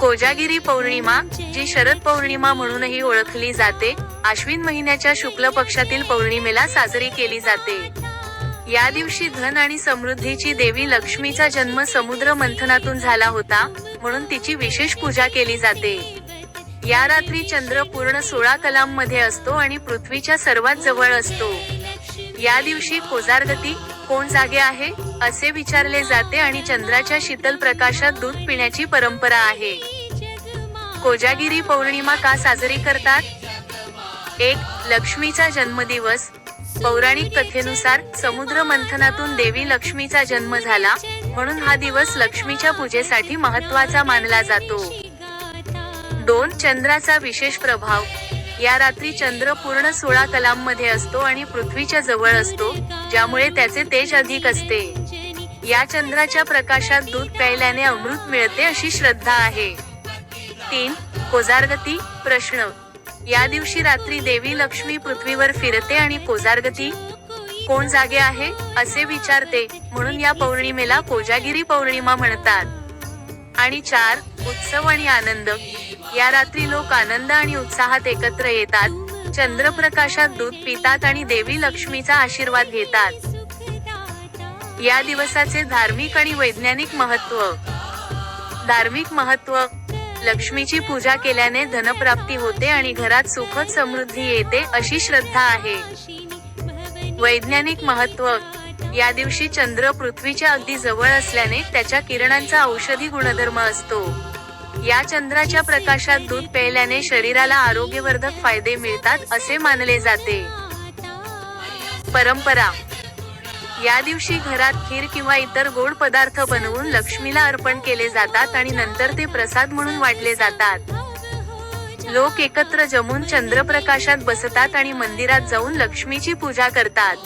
कोजागिरी पौर्णिमा जी शरद पौर्णिमा म्हणूनही ओळखली जाते आश्विन महिन्याच्या शुक्ल पक्षातील पौर्णिमेला साजरी केली जाते. या दिवशी धन आणि समृद्धीची देवी लक्ष्मीचा जन्म समुद्र मंथनातून झाला होता म्हणून तिची विशेष पूजा केली जाते. या रात्री चंद्र पूर्ण सोळा कलाममध्ये असतो आणि पृथ्वीच्या सर्वात जवळ असतो. या दिवशी कोजारगती कोण जागे आहे असे विचारले जाते आणि चंद्राच्या शीतल प्रकाशात दूध पिण्याची परंपरा आहे. कोजागिरी पौर्णिमा का साजरी करतात? एक लक्ष्मीचा जन्मदिवस. पौराणिक कथेनुसार समुद्र मंथनातून देवी लक्ष्मीचा जन्म झाला म्हणून हा दिवस लक्ष्मीच्या पूजेसाठी महत्त्वाचा मानला जातो. दोन चंद्राचा विशेष प्रभाव. या रात्री चंद्र पूर्ण सोळा कलाममध्ये असतो आणि पृथ्वीच्या जवळ असतो ज्यामुळे त्याचे तेज अधिक असते. या चंद्राच्या प्रकाशात दूध प्यायल्याने अमृत मिळते अशी श्रद्धा आहे. तीन कोजारगती प्रश्न. या दिवशी रात्री देवी लक्ष्मी पृथ्वीवर फिरते आणि कोजारगती कोण जागे आहे असे विचारते म्हणून या पौर्णिमेला कोजागिरी पौर्णिमा म्हणतात. आणि चार उत्सव आणि आनंद. या रात्री लोक आनंद आणि उत्साहात एकत्र येतात. चंद्रप्रकाशात दूध पितात आणि देवी लक्ष्मीचा आशीर्वाद घेतात. या दिवसाचे धार्मिक आणि वैज्ञानिक महत्त्व धार्मिक महत्त्व लक्ष्मीची पूजा केल्याने धनप्राप्ती होते आणि घरात सुखद समृद्धी येते अशी श्रद्धा आहे. वैज्ञानिक महत्त्व या दिवशी चंद्र पृथ्वीच्या अगदी जवळ असल्याने त्याच्या किरणांचा औषधी गुणधर्म असतो. या चंद्राच्या प्रकाशात दूध प्यायल्याने शरीराला आरोग्यवर्धक फायदे मिळतात असे मानले जाते. परंपरा. या दिवशी घरात खीर किंवा इतर गोड पदार्थ बनवून लक्ष्मीला अर्पण केले जातात आणि नंतर ते प्रसाद म्हणून वाटले जातात. लोक एकत्र जमून चंद्रप्रकाशात बसतात आणि मंदिरात जाऊन लक्ष्मीची पूजा करतात.